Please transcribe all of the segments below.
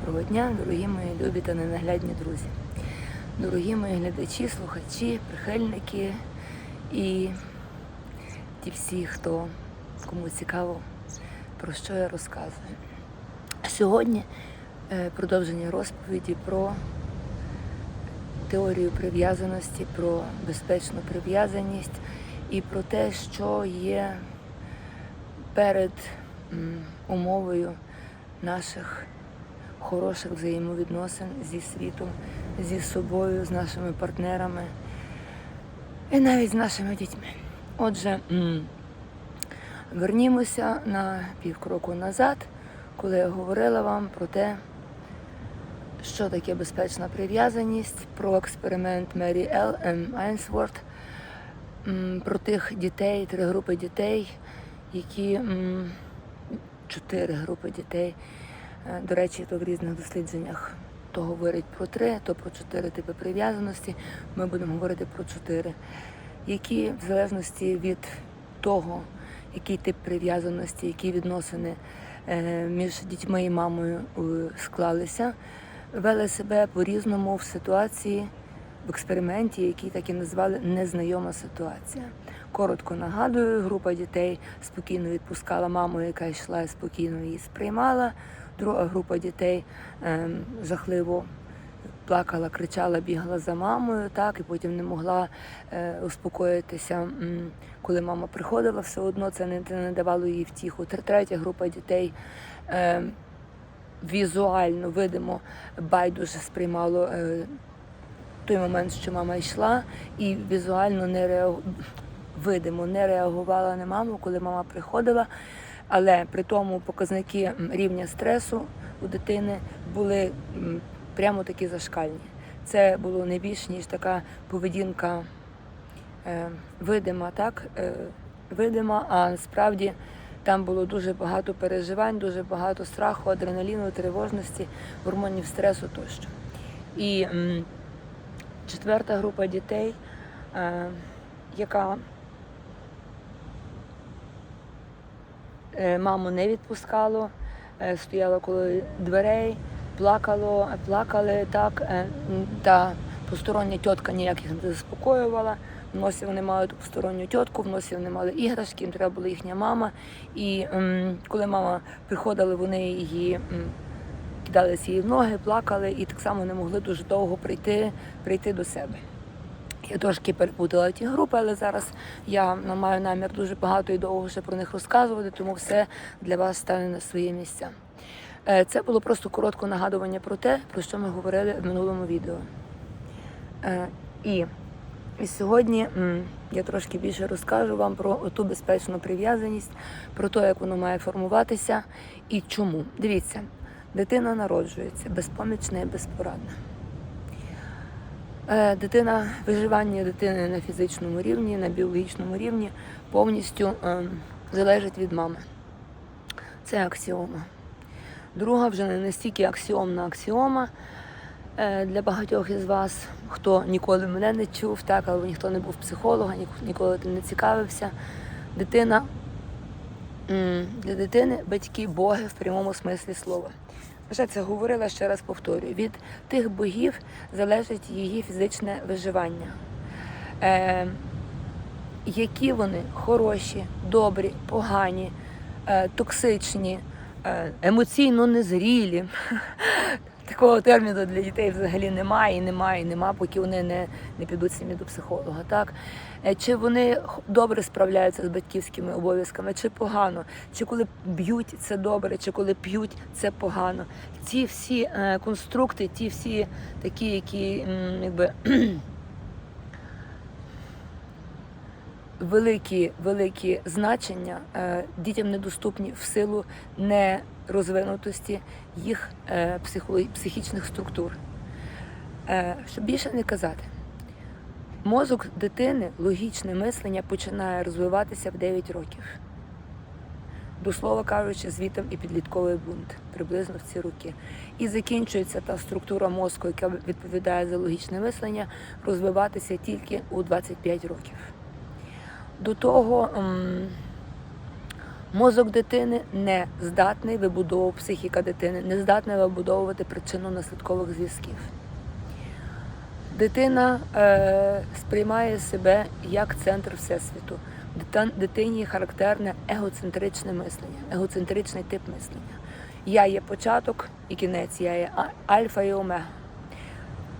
Доброго дня, дорогі мої любі та ненаглядні друзі, дорогі мої глядачі, слухачі, прихильники і ті всі, хто кому цікаво, про що я розказую. Сьогодні е, продовження розповіді про теорію прив'язаності, про безпечну прив'язаність і про те, що є перед умовою наших хороших взаємовідносин зі світом, зі собою, з нашими партнерами і навіть з нашими дітьми. Отже, вернімося на півкроку назад, коли я говорила вам про те, що таке безпечна прив'язаність, про експеримент Мері Ел Ем, Айнсворт, про тих дітей, три групи дітей, які чотири групи дітей. Е, До речі, то в різних дослідженнях то говорять про три, то про чотири типи прив'язаності. Ми будемо говорити про чотири, які в залежності від того, який тип прив'язаності, які відносини е, між дітьми і мамою е, склалися, вели себе по-різному в ситуації, в експерименті, який так і назвали незнайома ситуація. Коротко нагадую, група дітей спокійно відпускала маму, яка йшла спокійно її сприймала. Друга група дітей ем, жахливо плакала, кричала, бігала за мамою, так, і потім не могла е, успокоїтися, коли мама приходила, все одно це не, не давало їй втіху. Третя група дітей е, візуально, видимо, байдуже сприймало е, той момент, що мама йшла, і візуально не реагу... видимо, не реагувала на маму, коли мама приходила. Але при тому показники рівня стресу у дитини були прямо такі зашкальні. Це було не більш ніж така поведінка е, видима, так? Е, видима, а насправді там було дуже багато переживань, дуже багато страху, адреналіну, тривожності, гормонів стресу тощо. І м, четверта група дітей, е, яка маму не відпускало, е, стояло коло дверей, плакало, плакали так, е, та постороння тітка ніяких не заспокоювала. В носі вони мали ту посторонню тітку, в носі вони мали іграшки, їм треба була їхня мама. І м, коли мама приходила, вони її м, кидалися їй в ноги, плакали і так само не могли дуже довго прийти, прийти до себе. Я трошки перепутала ті групи, але зараз я маю намір дуже багато і довго ще про них розказувати, тому все для вас стане на свої місця. Е, Це було просто коротке нагадування про те, про що ми говорили в минулому відео. Е, І, і сьогодні я трошки більше розкажу вам про ту безпечну прив'язаність, про те, як воно має формуватися і чому. Дивіться, дитина народжується безпомічна і безпорадна. Е, Дитина, виживання дитини на фізичному рівні, на біологічному рівні повністю е, залежить від мами. Це аксіома. Друга вже не настільки аксіомна аксіома е, для багатьох із вас, хто ніколи мене не чув, так, або ніхто не був психолога, ніколи тим не цікавився. Дитина для дитини батьки боги в прямому смислі слова. Вже це говорила, ще раз повторюю. Від тих богів залежить її фізичне виживання. Е, які вони хороші, добрі, погані, е, токсичні, е, емоційно незрілі. Такого терміну для дітей взагалі немає, і немає, і нема, поки вони не, не підуть самі до психолога. Так? Е, Чи вони добре справляються з батьківськими обов'язками, чи погано, чи коли б'ють це добре, чи коли п'ють це погано. Ці всі е, конструкти, ті всі такі, які якби. великі, великі значення е, дітям недоступні в силу нерозвинутості їх е, психічних структур. Е, щоб більше не казати, мозок дитини, логічне мислення починає розвиватися в 9 років. До слова кажучи, звітом і підлітковий бунт приблизно в ці роки. І закінчується та структура мозку, яка відповідає за логічне мислення, розвиватися тільки у 25 років. До того Мозок дитини не здатний вибудовувати психіка дитини, не здатна вибудовувати причинно-наслідкових зв'язків. Дитина е, сприймає себе як центр всесвіту. Дитині характерне егоцентричне мислення, егоцентричний тип мислення. Я є початок і кінець, я є альфа і омега.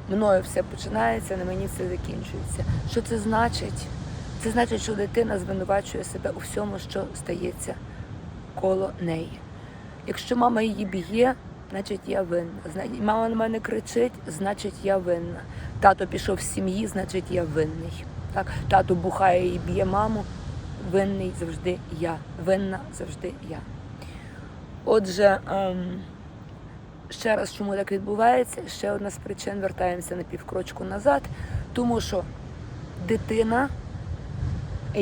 Мною все починається, на мені все закінчується. Що це значить? Це значить, що дитина звинувачує себе у всьому, що стається коло неї. Якщо мама її б'є, значить я винна. Мама на мене кричить, значить я винна. Тато пішов з сім'ї, значить я винний. Так? Тато бухає і б'є маму, винний завжди я. Винна завжди я. Отже, ем, ще раз, чому так відбувається? Ще одна з причин вертаємося на півкрочку назад, тому що дитина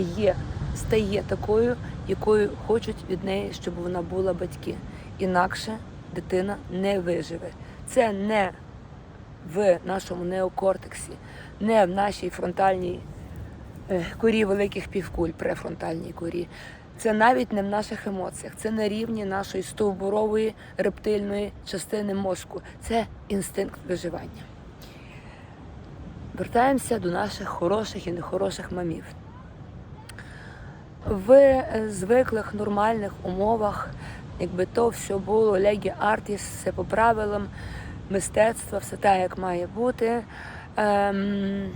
є, стає такою, якою хочуть від неї, щоб вона була батьки. Інакше дитина не виживе. Це не в нашому неокортексі, не в нашій фронтальній е, корі великих півкуль, префронтальній корі. Це навіть не в наших емоціях, це на рівні нашої стовбурової рептильної частини мозку. Це інстинкт виживання. Вертаємося до наших хороших і нехороших мамів. В е, звиклих нормальних умовах, якби то все було легі артіс, все по правилам, мистецтва, все так, як має бути. Ем,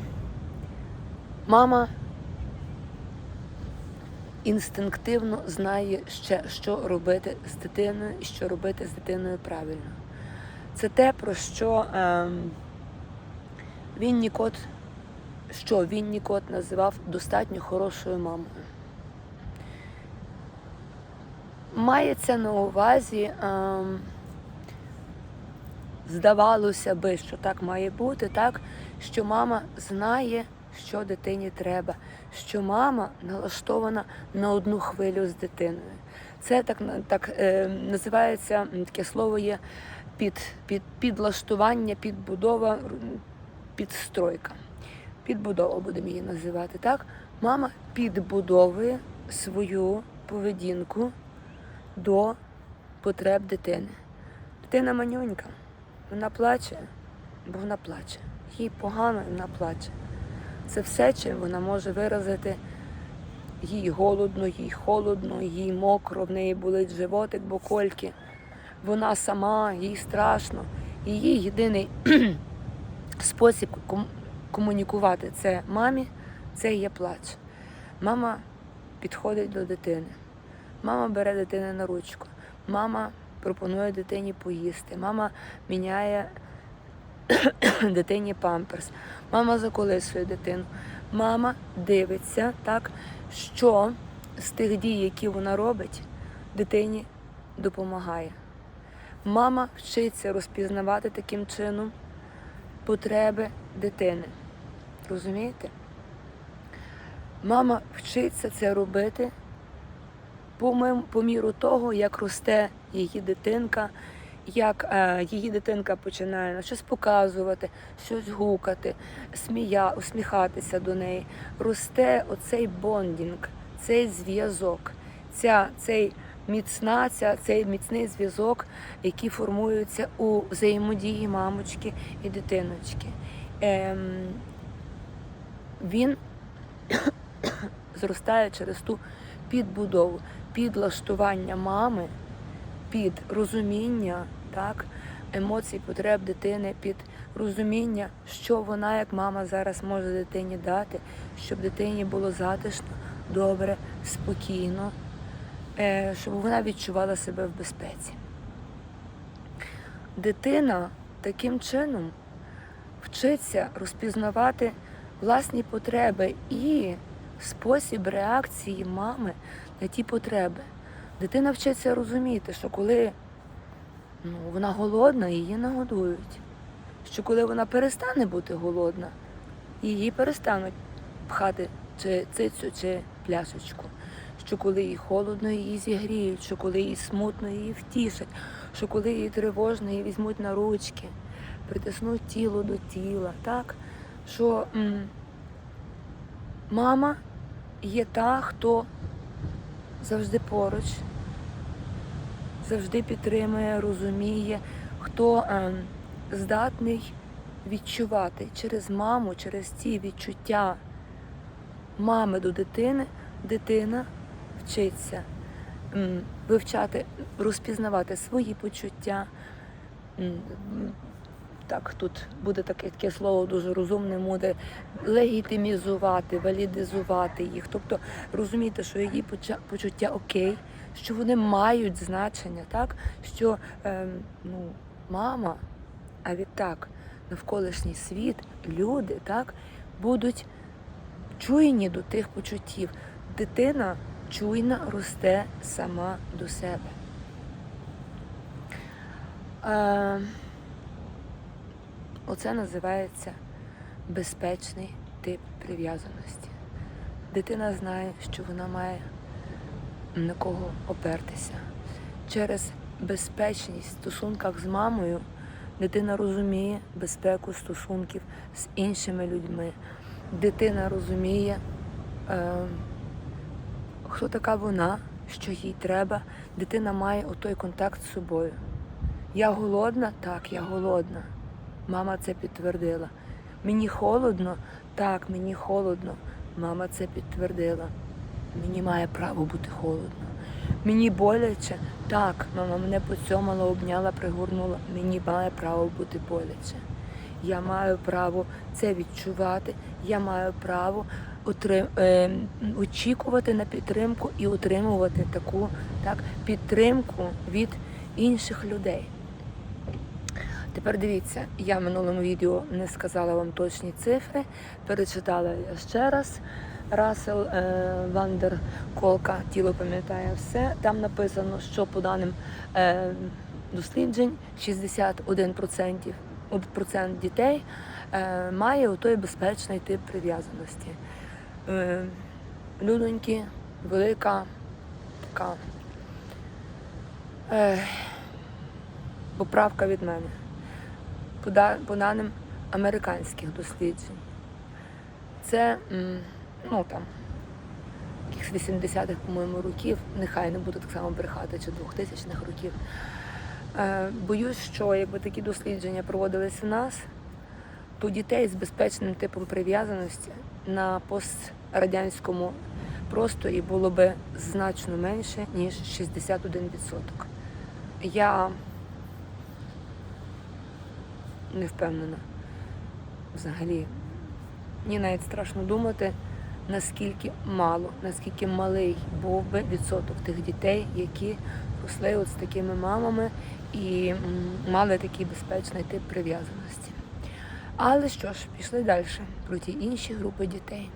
мама інстинктивно знає ще, що робити з дитиною і що робити з дитиною правильно. Це те, про що ем, Віннікот, що Віннікот називав достатньо хорошою мамою. Мається на увазі, ем, здавалося би, що так має бути, так, що мама знає, що дитині треба, що мама налаштована на одну хвилю з дитиною. Це так, так е, називається таке слово є під, під, підлаштування, підбудова, підстройка. Підбудова будемо її називати. Так? Мама підбудовує свою поведінку до потреб дитини. Дитина манюнька, вона плаче, бо вона плаче. Їй погано, і вона плаче. Це все, чим вона може виразити їй голодно, їй холодно, їй мокро, в неї болить животик, бо кольки. Вона сама, їй страшно. Її єдиний спосіб ком- комунікувати це мамі, це є плач. Мама підходить до дитини. Мама бере дитину на ручку. Мама пропонує дитині поїсти. Мама міняє дитині памперс. Мама заколисує дитину. Мама дивиться, так, що з тих дій, які вона робить, дитині допомагає. Мама вчиться розпізнавати таким чином потреби дитини. Розумієте? Мама вчиться це робити по, по міру того, як росте її дитинка, як е, її дитинка починає на щось показувати, щось гукати, смія, усміхатися до неї. Росте оцей бондінг, цей зв'язок, ця, цей міцна, ця, цей міцний зв'язок, який формується у взаємодії мамочки і дитиночки. Ем, він зростає через ту підбудову, підлаштування мами під розуміння так, емоцій, потреб дитини, під розуміння, що вона, як мама, зараз може дитині дати, щоб дитині було затишно, добре, спокійно, е, щоб вона відчувала себе в безпеці. Дитина таким чином вчиться розпізнавати власні потреби і спосіб реакції мами на ті потреби. Дитина вчиться розуміти, що коли ну, вона голодна, її нагодують. Що коли вона перестане бути голодна, її перестануть пхати чи цицю, чи пляшечку. Що коли їй холодно, її зігріють, що коли їй смутно, її втішать, що коли їй тривожно, її візьмуть на ручки, притиснуть тіло до тіла. Так? Що м, мама є та, хто завжди поруч, завжди підтримує, розуміє, хто ем, здатний відчувати через маму, через ці відчуття мами до дитини, дитина вчиться вивчати, розпізнавати свої почуття. Так, тут буде таке, таке слово дуже розумне, буде легітимізувати, валідизувати їх. Тобто розуміти, що її почуття окей, що вони мають значення, так? що ем, ну, мама, а відтак навколишній світ, люди так, будуть чуйні до тих почуттів. Дитина чуйна росте сама до себе. Е, оце називається безпечний тип прив'язаності. Дитина знає, що вона має на кого опертися. Через безпечність в стосунках з мамою дитина розуміє безпеку стосунків з іншими людьми. Дитина розуміє, е, хто така вона, що їй треба. Дитина має отой контакт з собою. Я голодна? Так, я голодна. Мама це підтвердила. Мені холодно? Так, мені холодно. Мама це підтвердила. Мені має право бути холодно. Мені боляче? Так, мама мене поцьомала, обняла, пригорнула. Мені має право бути боляче. Я маю право це відчувати. Я маю право отрим... е, очікувати на підтримку і отримувати таку так, підтримку від інших людей. Тепер дивіться, я в минулому відео не сказала вам точні цифри, перечитала ще раз. Рассел е, Вандер Колка, тіло пам'ятає все. Там написано, що по даним е, досліджень 61% процент дітей е, має отой безпечний тип прив'язаності. Е, людоньки, велика така е, поправка від мене по, даним американських досліджень. Це ну там якихось 80-х, по-моєму, років, нехай не буду так само брехати, чи 2000-х років. Е, боюсь, що якби такі дослідження проводились в нас, то дітей з безпечним типом прив'язаності на пострадянському просторі було би значно менше, ніж 61%. Я не впевнена взагалі. Мені навіть страшно думати, наскільки мало, наскільки малий був би відсоток тих дітей, які росли от з такими мамами і мали такий безпечний тип прив'язаності. Але що ж, пішли далі про ті інші групи дітей,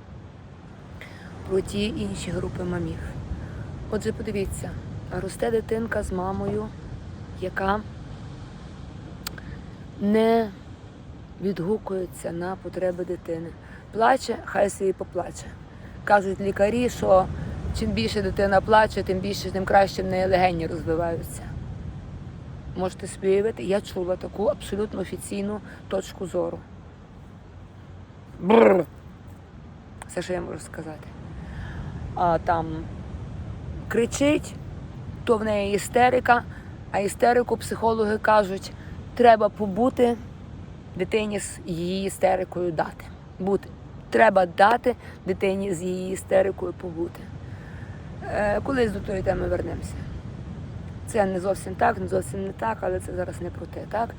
про ті інші групи мамів. Отже, подивіться, росте дитинка з мамою, яка не відгукується на потреби дитини. Плаче, хай собі поплаче. Кажуть лікарі, що чим більше дитина плаче, тим більше, тим краще в неї легені розвиваються. Можете собі я чула таку абсолютно офіційну точку зору. Бррр. Все, що я можу сказати. А там кричить, то в неї істерика, а істерику психологи кажуть, треба побути дитині з її істерикою дати. Бути. Треба дати дитині з її істерикою побути. Е, колись до тої теми вернемося. Це не зовсім так, не зовсім не так, але це зараз не про те, так?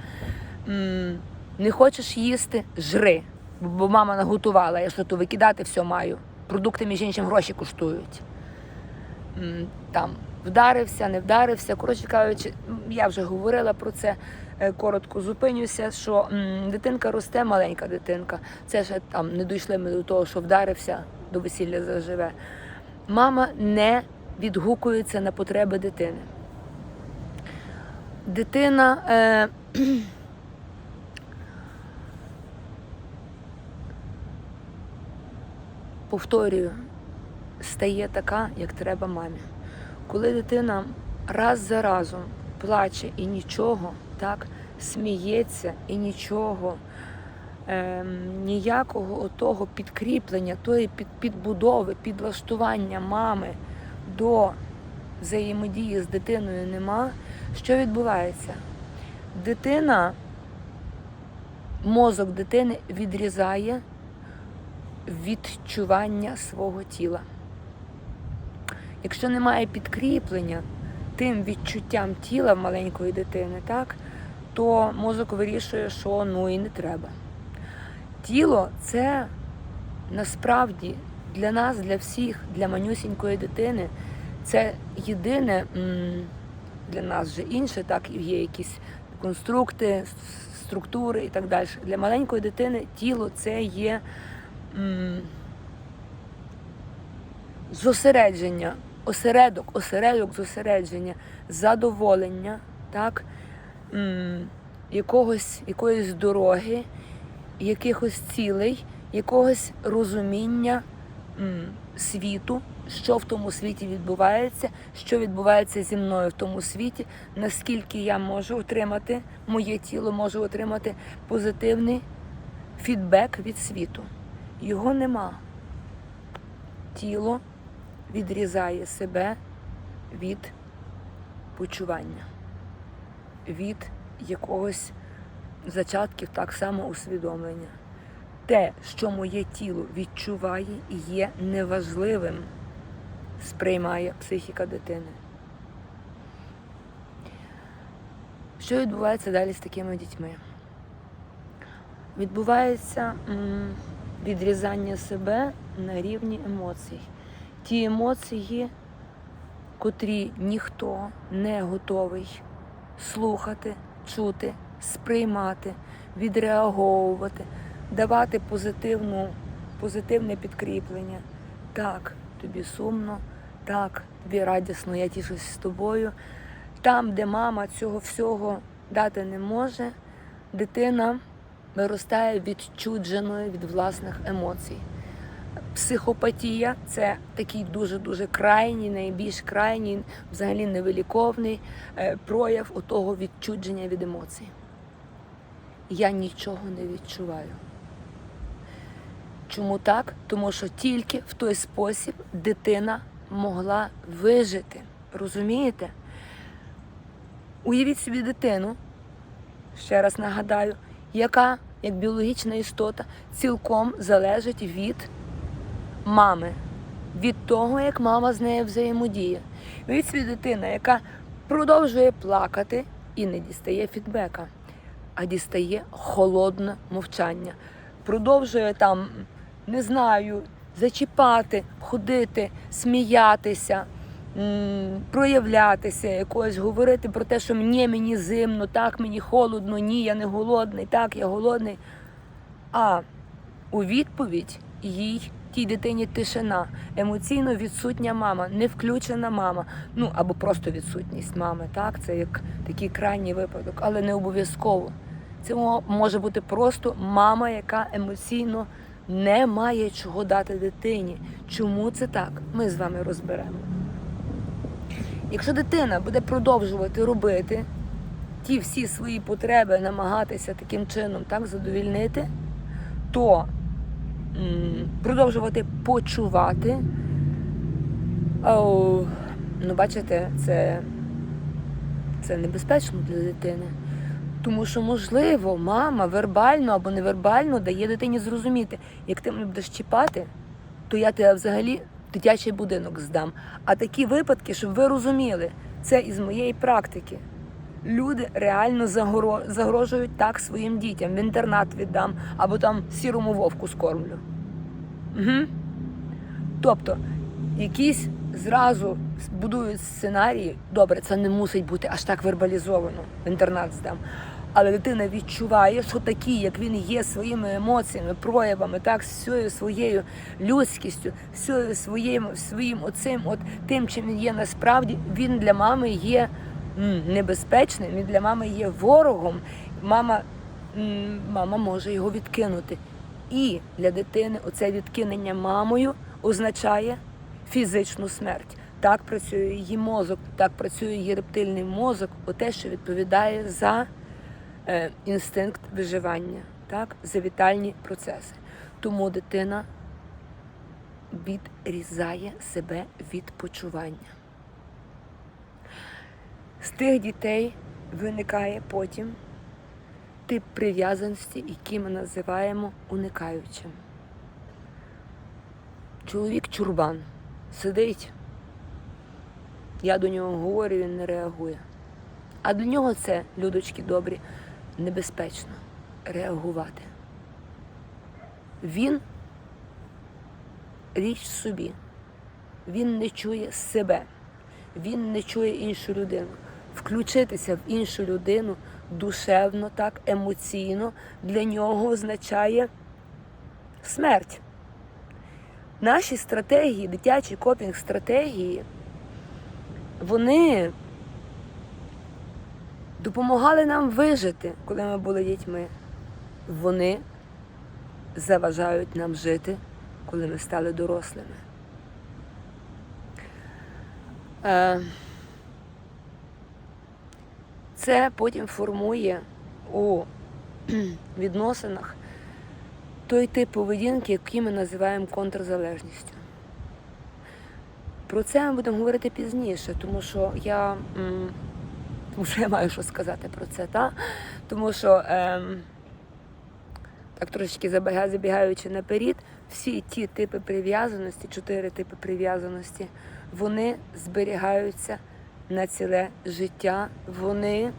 М, не хочеш їсти, жри. Бо мама наготувала, я що то викидати все маю. Продукти, між іншим, гроші коштують. М, Там вдарився, не вдарився. Коротше кажучи, я вже говорила про це. Е, Коротко зупинюся, що м, дитинка росте, маленька дитинка. Це ще там не дійшли ми до того, що вдарився, до весілля заживе. Мама не відгукується на потреби дитини. Дитина. Е, повторюю, стає така, як треба мамі. Коли дитина раз за разом плаче і нічого, так, сміється і нічого, ем, ніякого отого підкріплення, тої під, підбудови, підлаштування мами до взаємодії з дитиною нема, Що відбувається? Дитина, мозок дитини відрізає відчування свого тіла. Якщо немає підкріплення тим відчуттям тіла маленької дитини, так, то мозок вирішує, що ну і не треба. Тіло це насправді для нас, для всіх, для манюсінької дитини, це єдине для нас вже інше, так є якісь конструкти, структури і так далі. Для маленької дитини тіло це є зосередження, осередок, осередок зосередження, задоволення, так, якогось, якоїсь дороги, якихось цілей, якогось розуміння світу, що в тому світі відбувається, що відбувається зі мною в тому світі, наскільки я можу отримати, моє тіло може отримати позитивний фідбек від світу. Його нема. Тіло відрізає себе від почування, від якогось зачатків так само усвідомлення. Те, що моє тіло відчуває і є неважливим, сприймає психіка дитини. Що відбувається далі з такими дітьми? Відбувається відрізання себе на рівні емоцій. Ті емоції, котрі ніхто не готовий слухати, чути, сприймати, відреаговувати, давати позитивну, позитивне підкріплення. Так, тобі сумно, так, тобі радісно, я тішусь з тобою. Там, де мама цього всього дати не може, дитина виростає відчудженою від власних емоцій. Психопатія це такий дуже-дуже крайній, найбільш крайній, взагалі невиліковний е, прояв отого відчудження від емоцій. Я нічого не відчуваю. Чому так? Тому що тільки в той спосіб дитина могла вижити. Розумієте? Уявіть собі дитину, ще раз нагадаю, яка, як біологічна істота, цілком залежить від мами, від того, як мама з нею взаємодіє. Уявіть собі дитина, яка продовжує плакати і не дістає фідбека, а дістає холодне мовчання. Продовжує там, не знаю, зачіпати, ходити, сміятися проявлятися, якось говорити про те, що мені, мені зимно, так, мені холодно, ні, я не голодний, так, я голодний. А у відповідь їй, тій дитині тишина, емоційно відсутня мама, не включена мама, ну або просто відсутність мами, так, це як такий крайній випадок, але не обов'язково. Це може бути просто мама, яка емоційно не має чого дати дитині. Чому це так? Ми з вами розберемо. Якщо дитина буде продовжувати робити ті всі свої потреби, намагатися таким чином так задовільнити, то продовжувати почувати, о, ну, бачите, це, це небезпечно для дитини. Тому що, можливо, мама вербально або невербально дає дитині зрозуміти, як ти мене будеш чіпати, то я тебе взагалі дитячий будинок здам. А такі випадки, щоб ви розуміли, це із моєї практики. Люди реально загрожують так своїм дітям, в інтернат віддам або там сірому вовку скормлю. Угу. Тобто, якісь зразу будують сценарії, добре, це не мусить бути аж так вербалізовано, в інтернат здам. Але дитина відчуває, що такі, як він є своїми емоціями, проявами, так, з всією своєю людськістю, всією своїм, своїм оцим, от тим, чим він є насправді, він для мами є небезпечним, він для мами є ворогом. Мама, мама може його відкинути. І для дитини оце відкинення мамою означає фізичну смерть. Так працює її мозок, так працює її рептильний мозок, оте, що відповідає за е, інстинкт виживання, так, за вітальні процеси. Тому дитина відрізає себе від почування. З тих дітей виникає потім тип прив'язаності, який ми називаємо уникаючим. Чоловік чурбан сидить, я до нього говорю, він не реагує. А для нього це, людочки добрі, небезпечно реагувати. Він річ собі. Він не чує себе, він не чує іншу людину. Включитися в іншу людину душевно, так, емоційно для нього означає смерть. Наші стратегії, дитячі копінг стратегії, вони допомагали нам вижити, коли ми були дітьми. Вони заважають нам жити, коли ми стали дорослими. Е, Це потім формує у відносинах той тип поведінки, який ми називаємо контрзалежністю. Про це ми будемо говорити пізніше, тому що я, м, я маю що сказати про це, та? тому що ем, так трошечки забіга- забігаючи наперед, всі ті типи прив'язаності, чотири типи прив'язаності, вони зберігаються на ціле життя. Вони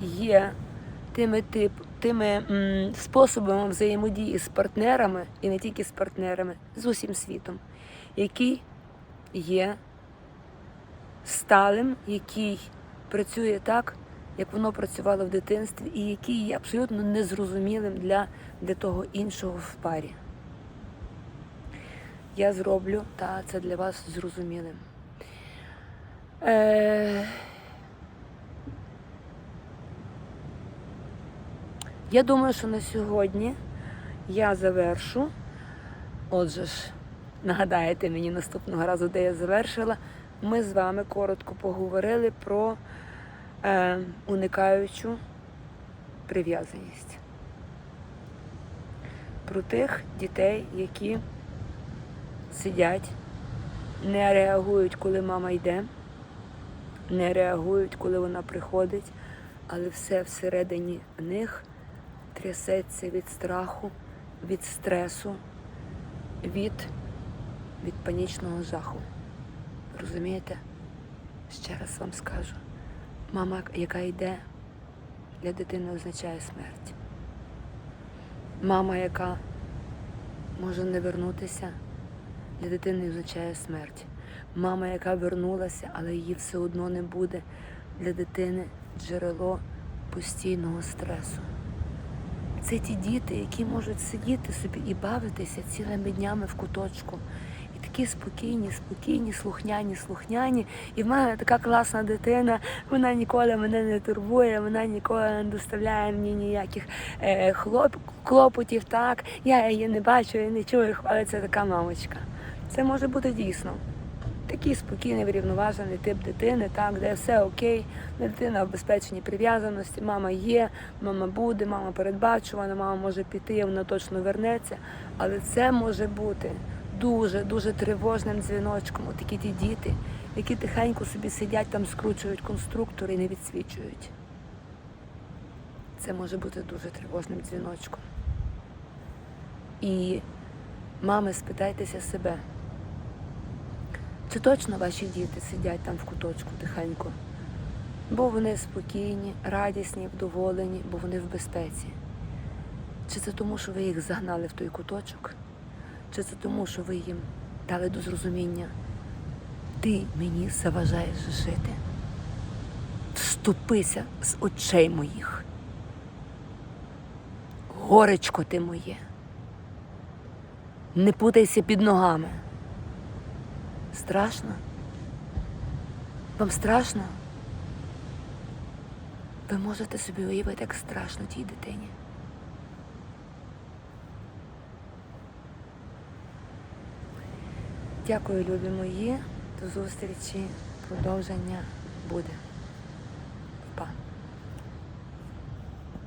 є тими тип, тими м, способами взаємодії з партнерами, і не тільки з партнерами, з усім світом, який є сталим, який працює так, як воно працювало в дитинстві, і який є абсолютно незрозумілим для, для того іншого в парі. Я зроблю та це для вас зрозумілим. Е... Я думаю, що на сьогодні я завершу. Отже ж, нагадаєте мені наступного разу, де я завершила. Ми з вами коротко поговорили про е, уникаючу прив'язаність. Про тих дітей, які сидять, не реагують, коли мама йде, не реагують, коли вона приходить, але все всередині них трясеться від страху, від стресу, від, від панічного жаху. Розумієте? Ще раз вам скажу. Мама, яка йде, для дитини означає смерть. Мама, яка може не вернутися, для дитини означає смерть. Мама, яка вернулася, але її все одно не буде, для дитини джерело постійного стресу. Це ті діти, які можуть сидіти собі і бавитися цілими днями в куточку. І такі спокійні, спокійні, слухняні, слухняні. І в мене така класна дитина, вона ніколи мене не турбує, вона ніколи не доставляє мені ніяких е, хлоп, клопотів. Так, я її не бачу і не чую, хвалиться така мамочка. Це може бути дійсно. Такий спокійний, врівноважений тип дитини, так, де все окей, дитина в безпечній прив'язаності, мама є, мама буде, мама передбачувана, мама може піти, вона точно вернеться. Але це може бути дуже дуже тривожним дзвіночком. От такі ті діти, які тихенько собі сидять там, скручують конструктори і не відсвічують. Це може бути дуже тривожним дзвіночком. І мами, спитайтеся себе. Чи точно ваші діти сидять там в куточку тихенько? Бо вони спокійні, радісні, вдоволені, бо вони в безпеці. Чи це тому, що ви їх загнали в той куточок? Чи це тому, що ви їм дали до зрозуміння? Ти мені заважаєш жити. Вступися з очей моїх. Горечко ти моє. Не путайся під ногами. Страшно? Вам страшно? Ви можете собі уявити, як страшно тій дитині. Дякую, любі мої. До зустрічі. Продовження буде.